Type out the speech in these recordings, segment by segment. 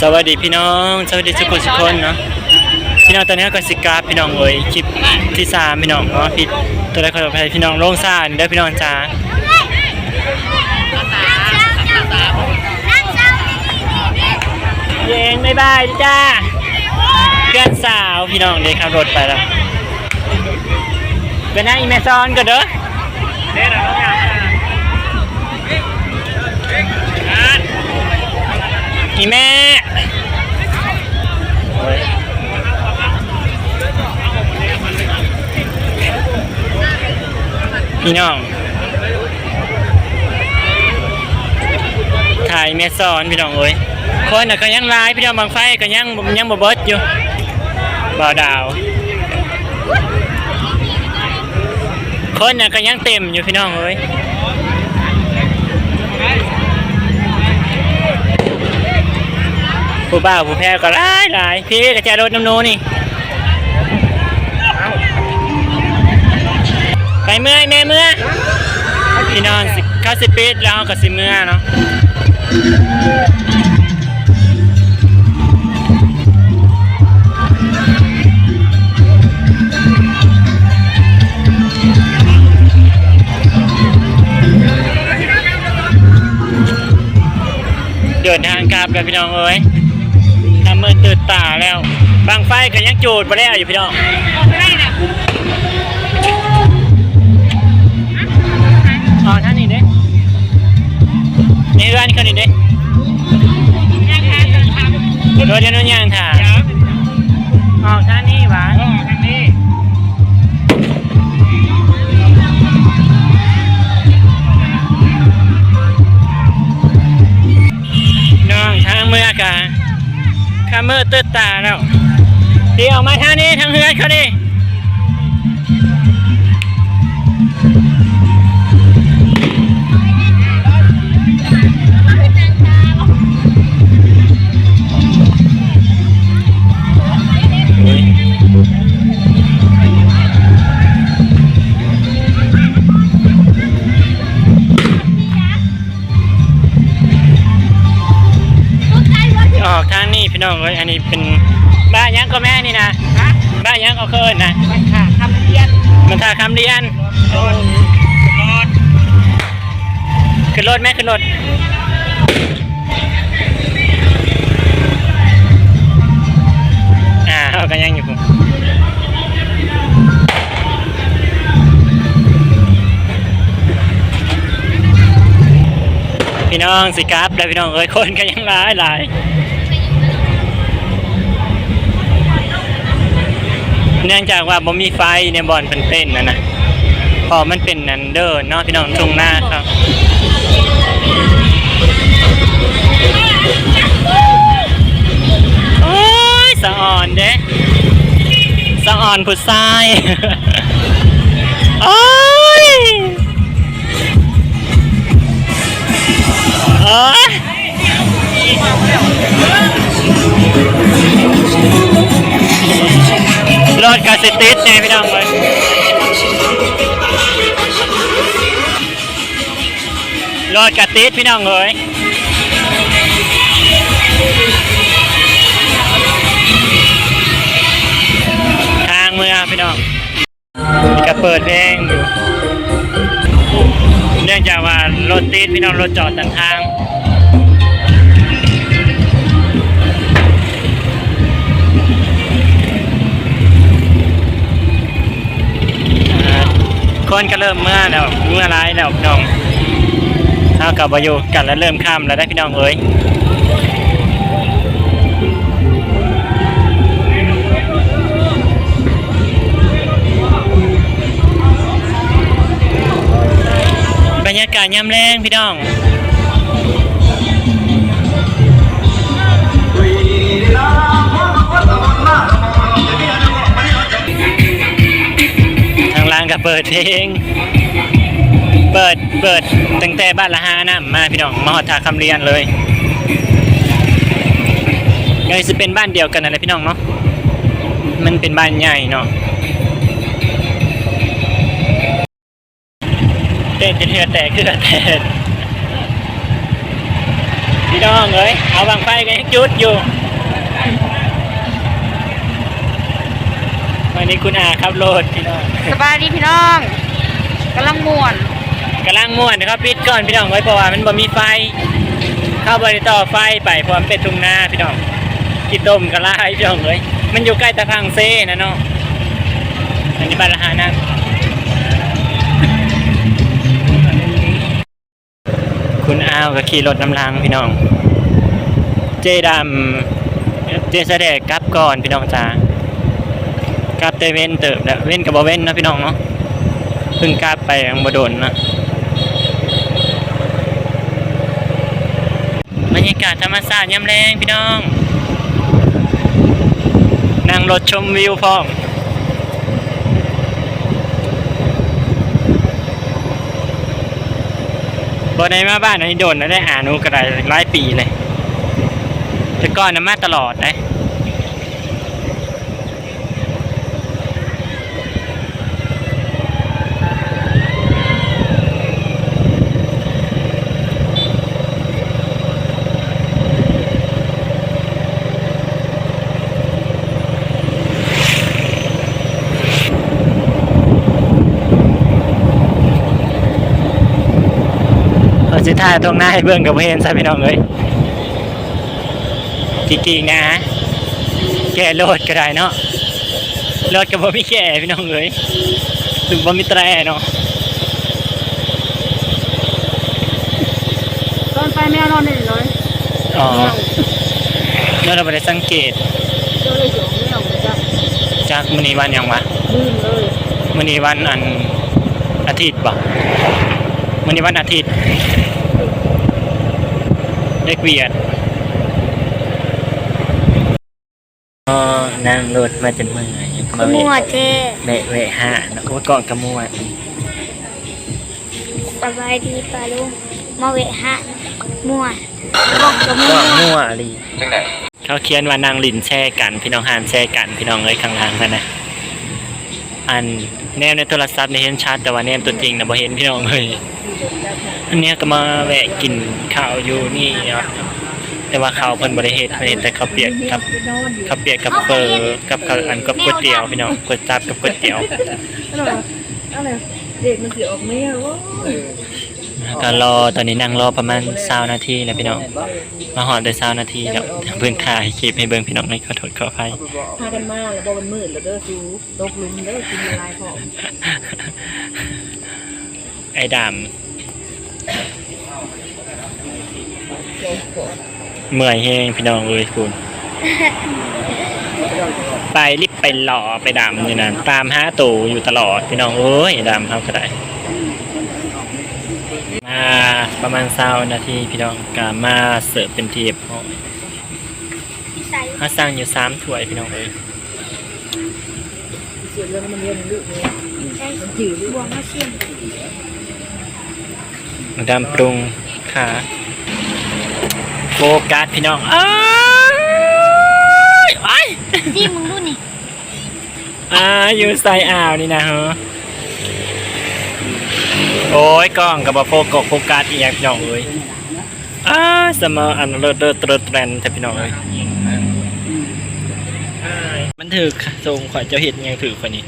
สวัสดีพี่น้อง สวัสดีทุกคนทุกคนเนาะพี่น้องตอนนี้ก็สิกราฟพี่น้องเอ้ยคลิปที่สามพี่น้องเนาะพี่ตัวแรกขอไปพี่น้องลงซ่านเด้อพี่น้องจ้าเย้งบ๊ายบายจ้าเพื่อนสาวพี่น้องเด็กขับรถไปแล้วเป็นนั่งอีเมซอนกันเด้อเด้อน้องอยากอีแม่โอ้ย พี่น้องถ่ายแม่สอนพี่น้องเอ้ยคนน่ะก็ยังร้ายพี่น้องบางไฟก็ยังยังบ่เบิดอยู่บ่าวดาว คนน่ะก็ยังเต็มอยู่พี่น้องเอ้ยผู้บ่าวผู้แพ้ก็ร้ายหลายพี่กระจายรถน้ำโนนี่ ไปเมื่อยแม่เมื่อพี่น้องสิเข้าสิปิดแล้วก็สิเมื่อเนาะเดินทางกลับแล้วพี่น้องเอ้ยทำมือตื่นตาแล้ว บางไฟก็ยังจูดไปแล้วอยู่พี่น้อง เดี๋ยวนู้นยังถ่าอ๋อท่านนี่หวานท่านนี่น้องทางเมื่อกะข้ามือตื่นตาแล้วเดี๋ยวออกมาทางนี้ทางเฮือนเขาดิ องเอ้ยอันนี้เป็นบ้านยังก็แม่นี่นะบ้านยังก็เคินนะค่ะทำเรียนมันท่าคำเรียนรถรถขึ้นรถแม่ขึ้นรถอ่าเขากันยังอยู่ผมพี่น้องสิกราฟแล้วพี่น้องเอ้ยคนก็ยังหลายหลาย เนื่องจากว่าบ่มีไฟในบ่อนเป็นเต้นนะนะพอมันเป็นนันเดอร์เนาะพี่น้องตรงหน้าครับโอ้ยสะอ่อนเด้สะอ่อนผู้ชาย ติดเนี่ยพี่น้องเลยรถกาติดพี่น้องเลยทางเมืองพี่น้องก็เปิดเพลงอยู่เนื่องจากว่ารถติดพี่น้องรถจอดตันทาง คนก็เริ่มเมื่อแล้วเมื่อร้ายแล้วพี่น้องเท่ากับวายุกันแล้วเริ่มข้ามแล้วได้พี่น้องเอ้ยบรรยากาศยามแรงพี่น้อง งร้านก็เปิดเพลง เปิดเปิดตั้งแต่บ้านละหานะมาพี่น้องมาหอดทาคำเรียนเลยยังจะเป็นบ้านเดียวกันนั่นแหละพี่น้องเนาะมันเป็นบ้านใหญ่เนาะเต้นจะเทือแตกขึ้นแตกพี่น้องเอ้ยเอาบางไฟกันยังจุดอยู่ วันนี้คุณอาครับโหลดพี่น้องสบายดีพี่น้องกำลังม่วนกำลังม่วนนะครับปิดก่อนพี่น้องไว้เพราะว่ามันบ่มีไฟ เข้าบริต่อไฟไปเพราะมันเป็นทุ่งนาพี่น้องกินต้มกะลาพี่น้องเอ้ยมันอยู่ใกล้ตะพังเซ่นะเนาะอันนี้บ้านละหานั่งคุณอาวก็ขี่รถน้ำลังพี่น้อง เจดำเจแสดงกลับก่อนพี่น้องจ้า กลับเตเว้นเติบแล้วเว้นกับบเว้นนะพี่น้องเนาะเพิ่งกลับไปยังบโดนนะบรรยากาศธรรมชาติยามแรงพี่น้อง นั่งรถชมวิวพร้อมบ่ได้มาบ้านอันโดนนะได้อ่านูกระไรหลายปีเลย แต่ก่อนนะมาตลอดนะ เราจะถ่ายตรงหน้าให้เบิ่งกับเพื่อนซะพี่น้องเอ้ยจริงๆนะแก่โลดก็ได้เนาะโลดกับบ่มีแก่พี่น้องเอ้ยถึงบ่มีแตรเนาะตอนไปแมวนอนได้เลยอ๋อแล้วเราบ่ได้สังเกตเจอเลยเสียงแมวเลยจ้ะจากมื้อนี้วันหยังวะลื่นเลยมื้อนี้วันอันอาทิตย์บ่มื้อนี้วันอาทิตย์ เด็กเวียดอ๋อนั่งรถมาจนเมื่อยมามั่วเวะเจ้เวะเวะห้าแล้วก็ก่อนกระมวดสบายดีปาลุงมาเวะฮะมั่วบอกกับมั่ก็วมั่วอะไรเขาเขียนว่านางลินแช่กัน พี่น้องหานแช่กัน พี่น้องเอ้ยข้างล่างกันนะ อันแนมในโทรศัพท์ในยเห็นชัดแต่ว่าแนมตัวจริงนะบ่เห็นพี่น้องเอ้ยอันเนี้ยก็มาแวะกินข้าวอยู่นี่เนาะแต่ว่าข้าวเพิ่นบ่ได้เฮ็ดเพิ่นเฮ็ดแต่ข้าวเปียกกับข้าวเปียกกับเฟอกับข้าวอันกับก๋วยเตี๋ยวพี่น้องก๋วยจั๊บกับก๋วยเตี๋ยวอะไรอะไรเด็กมันเสียออกไหมอะวะ ก็รอตอนนี้นั่งรอประมาณ20นาทีแล้วพี่น้อง มาหอดได้20นาทีแล้วเพิ่งถ่ายคลิปให้เบิ่งพี่น้องให้ขอโทษขออภัยพากันมาแล้วบอกมันมืดแล้วเด้อซูตกหลุมเด้อกินละลายของไอ้ดำเมื่อยแห้งพี่น้องเอ้ยคุณไปรีบไปหล่อไปดำนี่นะตามหาตูอยู่ตลอดพี่น้องเอ้ยดำเขาก็ได้มา ประมาณเศร้านาทีพี่น้องกามาเสิร์ฟเป็นทีบพี่ใส่เขาสั่งอยู่สามถ้วยพี่น้องเอ้ยเสียเรื่องมันเรียนลูกเนี่ยใส่มันจืดลูกบวงมาเชียมดำปรุงค่ะโฟกัสพี่น้องอ้ายอ้ายจี้มึงดูนี่อ่าอยู่ใส่อ่าวนี่นะฮะ โอ้ยกล้องกับบโฟกัสโฟกัสอีกอย่างพี่น้องเอ้ยอ้าสมออันเลิศเลิศเลิศแตรนแต่พี่น้องเอ้ยมันถือทรงข่อยเจ้าเห็ดยังถือคนนี้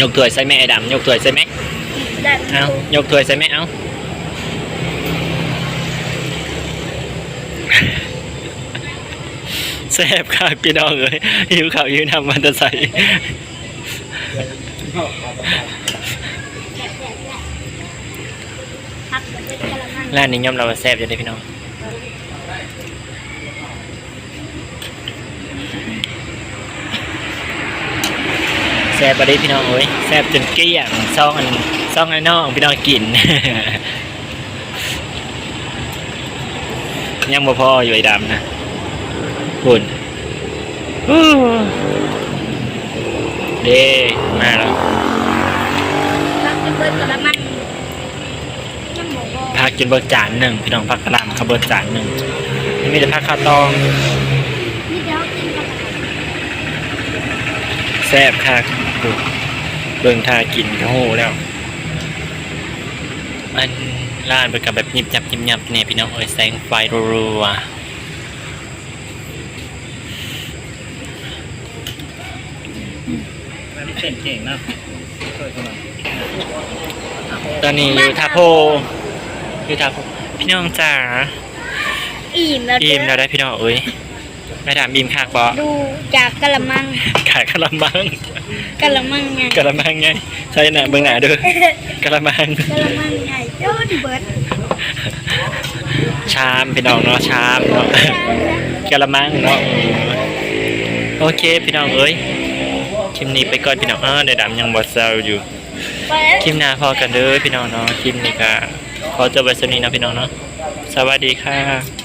ยกถ้วยใส่ไหมไอ้ดำยกถ้วยใส่ไหมได้เอายกถ้วยใส่ไหมเอาแซ่บค่ะพี่น้องเอ้ยหิวข้าวยืนทำมันจะใส่ ร้านนี้ย่อมเราแซ่บจะได้พี่น้องแซ่บประเดี๋พี่น้องเอ้ยแซ่บจนเกลี้ยงซองอันซองอันน้องพี่น้องกินยังบ่พออยู่ไอ้ดำนะคุณ เด้มาแล้วพักเป็นเบิดกะละมังยังบอกว่าพักกินเบิกจานหนึ่งพี่น้องพักกระหลำข้าวเบิกจานหนึ่งมีแต่พักข้าวตองนี่เดี๋ยวกินกับแซ่บค่ะเบิ่งทากินก็โหแล้วอันร้านเป็นกับแบบยิบยับยิบยับเนี่ยพี่น้องเอ้ยแสงไฟรัวๆ ตอนนี้อยู่ท่าโพอยู่ท่าโพพี่น้องจ๋าอิ่มแล้วบีมเราได้พี่น้องเอ้ยไม่ถามบีมคากบอดูจากกะละมังขายกะละมังกะละมังไงกะละมังไงใช่น่ะเบิ่งหน้าเด้อกะละมังกะละมังไงโจ้ดิเบิร์ดชามพี่น้องเนาะชามเนาะกะละมังเนาะโอเคพี่น้องเอ้ย คลิปนี้ไปก่อนพี่น้องเออเดี๋ยวดำยังบอเซลอยู่ไปแล้วคลิปหน้าพอกันเด้อพี่น้องเนาะคลิปนี้ก็ขอจบไว้สนี้นะพี่น้องเนาะสวัสดีค่ะ